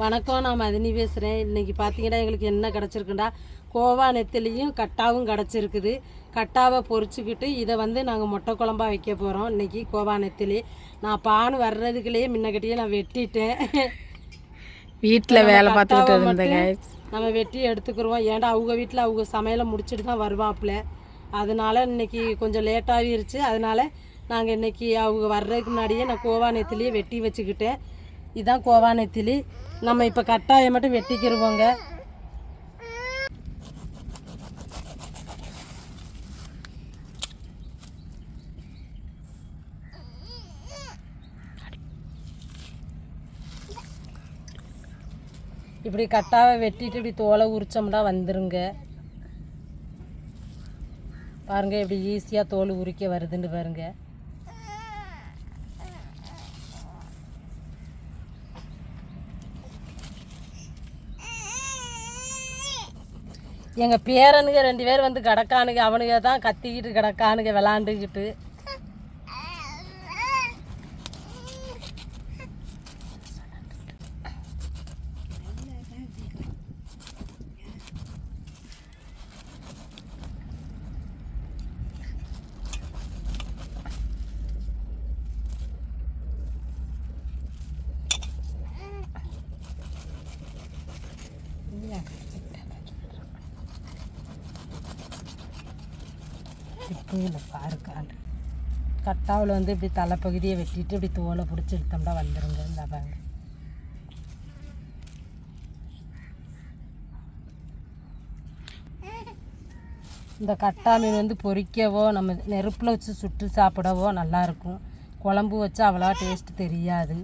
வணக்கம் நான் மதினி பேசுகிறேன் இன்றைக்கி பார்த்தீங்கன்னா எங்களுக்கு என்ன கிடச்சிருக்குண்டா கோவா நெத்திலையும் கட்டாவும் கிடச்சிருக்குது. கட்டாவை பொரிச்சுக்கிட்டு இதை வந்து நாங்கள் முட்டை குழம்பா வைக்க போகிறோம் இன்றைக்கி கோவா நெத்திலி. நான் பான் வர்றதுக்குள்ளேயே முன்னக்கட்டியே நான் வெட்டிட்டேன். வீட்டில் வேலை பார்த்துக்கிட்டு இருந்தேங்க நம்ம வெட்டி எடுத்துக்கிருவோம். ஏன்டா அவங்க வீட்டில் அவங்க சமையலை முடிச்சுட்டு தான் வருவாப்புல. அதனால இன்னைக்கு கொஞ்சம் லேட்டாகிருச்சு அதனால நாங்கள் இன்னைக்கு அவங்க வர்றதுக்கு முன்னாடியே நான் கோவா நெத்திலியே வெட்டி வச்சுக்கிட்டேன். இதுதான் கோவா நம்ம இப்போ கட்டாயம் மட்டும் வெட்டிக்கிருவோங்க. இப்படி கட்டாவை வெட்டிட்டு இப்படி தோலை உரிச்சோம்னா வந்துருங்க. பாருங்கள் இப்படி ஈஸியாக தோல் உரிக்க வருதுன்னு பாருங்கள் எங்கள் பேரனுங்க ரெண்டு பேர் வந்து கிடக்கானுங்க அவனுங்க தான் கத்திக்கிட்டு கிடக்கானுங்க விளாண்டுக்கிட்டு. இப்போ இல்லை பாரு கால் கட்டாவில் வந்து இப்படி தலைப்பகுதியை வெட்டிட்டு இப்படி தோலை பிடிச்சி எடுத்தோம்னா வந்துருங்க இந்த பாருங்க. இந்த கட்டா மீன் வந்து பொறிக்கவோ நம்ம நெருப்பில் வச்சு சுட்டு சாப்பிடவோ நல்லாயிருக்கும் குழம்பு வச்சு அவ்வளோவா டேஸ்ட்டு தெரியாது.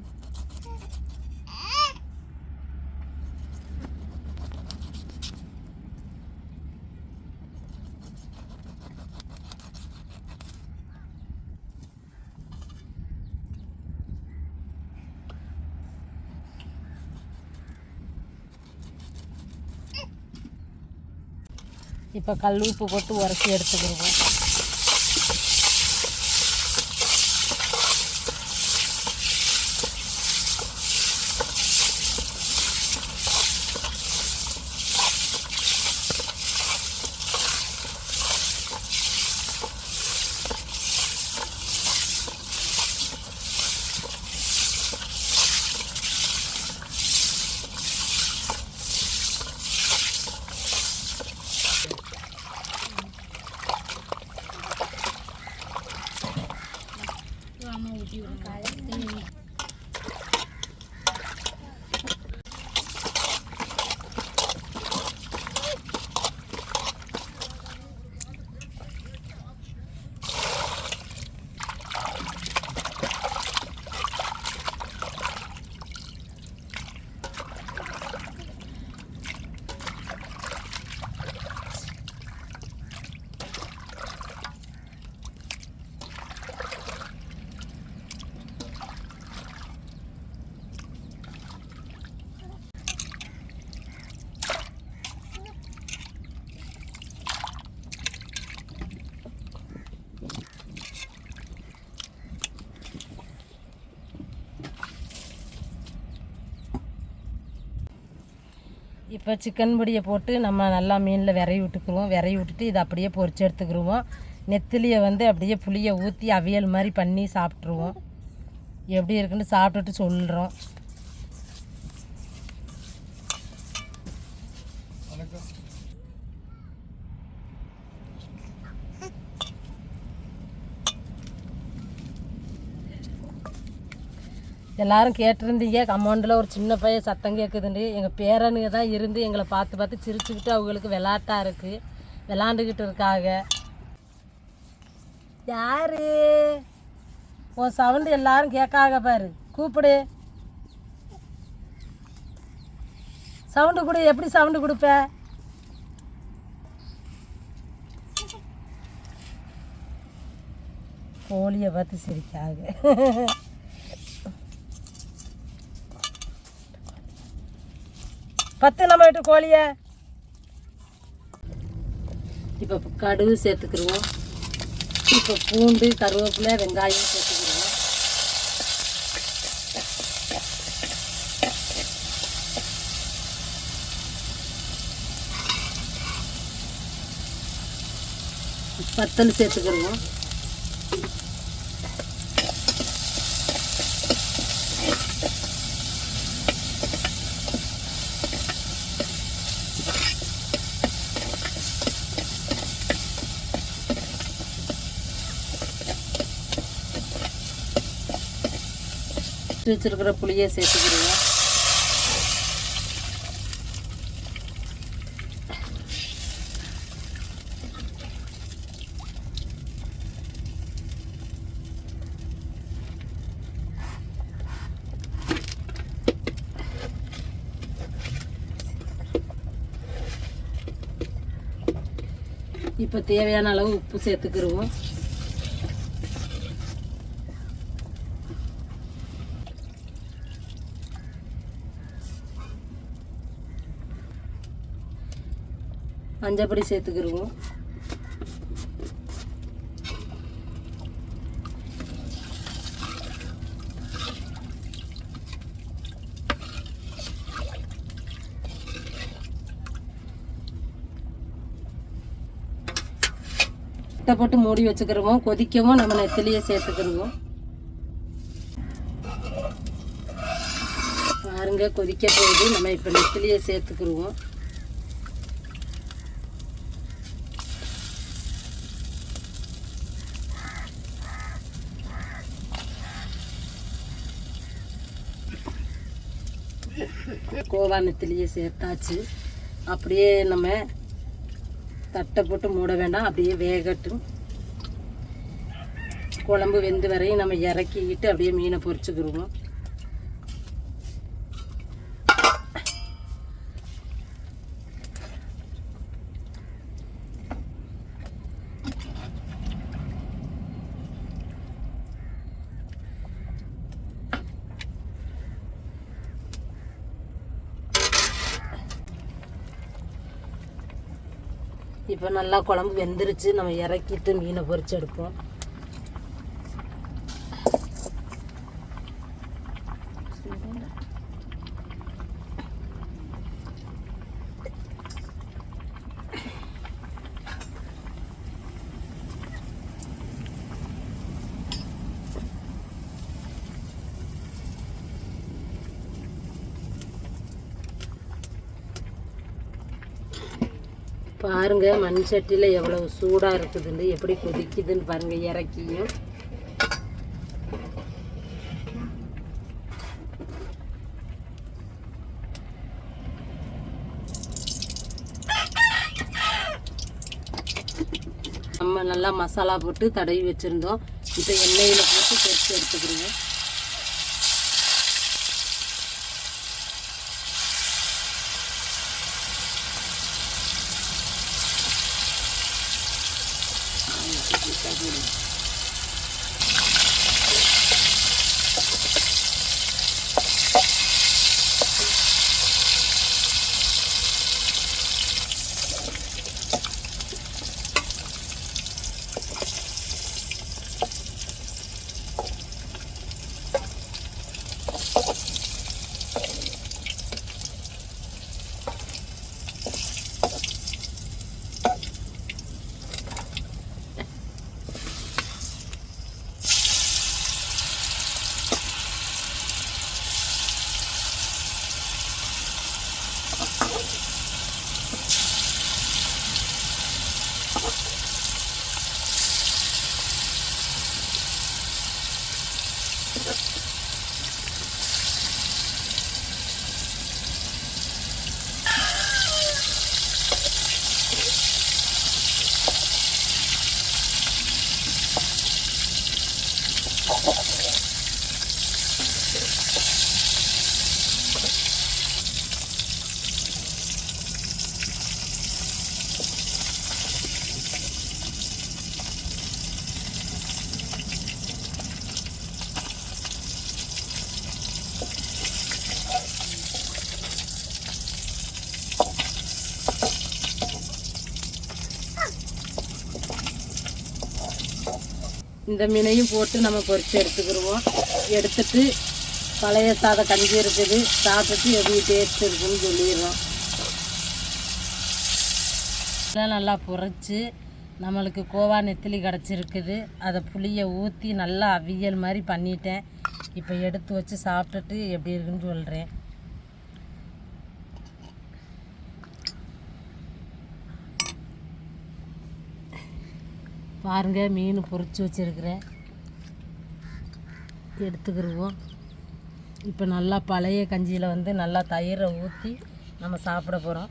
இப்போ கல் உப்பு போட்டு உரைச்சி எடுத்துக்கிடுவோம். video ng kalat. இப்போ சிக்கன் பொடியை போட்டு நம்ம நல்லா மீனில் விரைவி விட்டுக்குவோம் விரைவி விட்டுட்டு இதை அப்படியே பொறிச்சு எடுத்துக்கிடுவோம் நெத்திலியை வந்து அப்படியே புளியை ஊற்றி அவியல் மாதிரி பண்ணி சாப்பிட்ருவோம் எப்படி இருக்குன்னு சாப்பிட்டுட்டு சொல்கிறோம் எல்லாரும் கேட்டிருந்தீங்க. கம்மௌண்டில் ஒரு சின்ன பையன் சத்தம் கேட்குதுண்டு எங்கள் பேரனுங்க தான் இருந்து எங்களை பார்த்து பார்த்து சிரிச்சுக்கிட்டு அவங்களுக்கு விளாட்டாக இருக்குது விளாண்டுக்கிட்டு இருக்காங்க. யாரு? உன் சவுண்டு எல்லாரும் கேட்காக பாரு. கூப்பிடு. சவுண்டு கொடு. எப்படி சவுண்டு கொடுப்ப? கோழியை பார்த்து சிரிக்காக பத்து நம்ம வீட்டு கோழியை. இப்போ கடுகு சேர்த்துக்கிருவோம். இப்போ பூண்டு கருவேப்பிலை வெங்காயம் சேர்த்துக்கிருவோம். பத்தல் சேர்த்துக்கிடுவோம் வச்சிருக்கிற புளியை சேர்த்துக்கிடுவோம் இப்போ தேவையான அளவு உப்பு சேர்த்துக்கிடுவோம் மஞ்சப்பொடி சேர்த்துக்கிடுவோம் முட்டை போட்டு மூடி வச்சுக்கிடுவோம் கொதிக்கவும் நம்ம நெத்திலியை சேர்த்துக்கிடுவோம் பாருங்க கொதிக்க போகுது. நம்ம இப்போ நெத்திலியை சேர்த்துக்கிடுவோம் கோவா சேர்த்தாச்சு. அப்படியே நம்ம தட்டை போட்டு மூட வேண்டாம். அப்படியே வேகட்டும். குழம்பு வெந்து வரையும் நம்ம இறக்கிக்கிட்டு அப்படியே மீனை பொறிச்சுக்கிடுவோம் இப்போ நல்லா குழம்பு வெந்துருச்சு. நம்ம இறக்கிட்டு மீனை பொறிச்சு எடுப்போம். பாருங்க மண் சட்டியில் எவ்வளவு சூடாக இருக்குதுன்னு எப்படி கொதிக்குதுன்னு பாருங்க இறக்கியும். நம்ம நல்லா மசாலா போட்டு தடவி வச்சுருந்தோம். இப்போ எண்ணெயில் போட்டு பொரிச்சு எடுத்துக்கிறோங்க இந்த மீனையும் போட்டு நம்ம பொரிச்சு எடுத்துக்கிடுவோம் எடுத்துட்டு பழைய சாதம் கஞ்சி இருக்குது. சாப்பிட்டுட்டு எப்படி டேஸ்ட் இருக்குன்னு சொல்லிடுறோம். இதெல்லாம் நல்லா பொரிச்சு நம்மளுக்கு கோவா நெத்திலி கிடச்சிருக்குது. அதை புளியை ஊற்றி நல்லா அவியல் மாதிரி பண்ணிட்டேன். இப்போ எடுத்து வச்சு சாப்பிட்டுட்டு எப்படி இருக்குன்னு சொல்கிறேன் பாருங்க மீன் பொறிச்சு வச்சுருக்கிறேன் எடுத்துக்கிடுவோம் இப்போ நல்லா பழைய கஞ்சியில் வந்து நல்லா தயிரை ஊற்றி நம்ம சாப்பிட போகிறோம்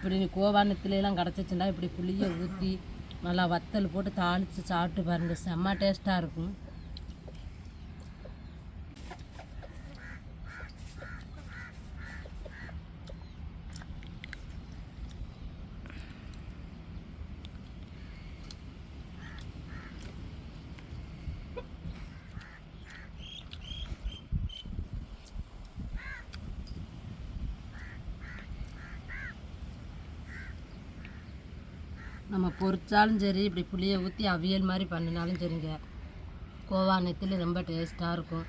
இப்படி கோவானத்துலலாம் கிடச்சிச்சுன்னா இப்படி புளியை ஊற்றி நல்லா வத்தல் போட்டு தாளித்து சாப்பிட்டு பாருங்கள் செம்ம டேஸ்ட்டாக இருக்கும். நம்ம பொரிச்சாலும் சரி இப்படி புளியை ஊற்றி அவியல் மாதிரி பண்ணினாலும் சரிங்க. கோவா நெத்தில் ரொம்ப டேஸ்ட்டாக இருக்கும்.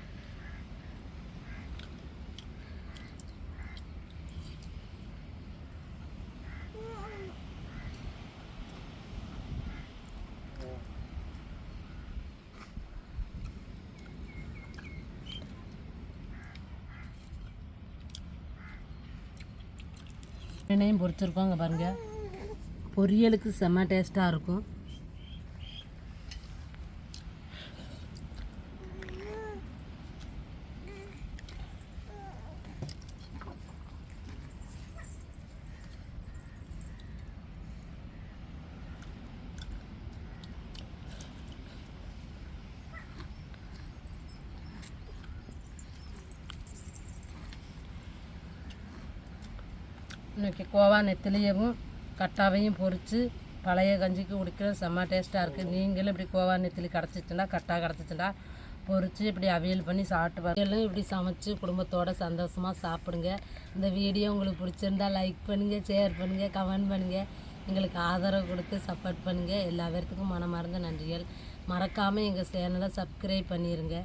மீனையும் பொரிச்சிருக்கோங்க பாருங்கள் பொரியலுக்கு செம்ம டேஸ்ட்டாக இருக்கும். இன்னைக்கு கோவா நெத்திலியவும் கட்டாவையும் பொறித்து பழைய கஞ்சிக்கு குடிக்கிற செம்ம டேஸ்ட்டாக இருக்குது நீங்களும் இப்படி கோவா நெத்திலி கிடச்சிச்சுன்னா கட்டா கிடச்சிச்சுன்னா பொரித்து இப்படி அவியல் பண்ணி சாப்பிட்டு எல்லாம் இப்படி சமைச்சு குடும்பத்தோட சந்தோஷமாக சாப்பிடுங்க. இந்த வீடியோ உங்களுக்கு பிடிச்சிருந்தா லைக் பண்ணுங்கள் ஷேர் பண்ணுங்கள் கமெண்ட் பண்ணுங்கள் எங்களுக்கு ஆதரவு கொடுத்து சப்போர்ட் பண்ணுங்கள் எல்லா பேர்த்துக்கும் மனமார்ந்த நன்றிகள். மறக்காமல் எங்கள் சேனலை சப்ஸ்கிரைப் பண்ணிடுங்க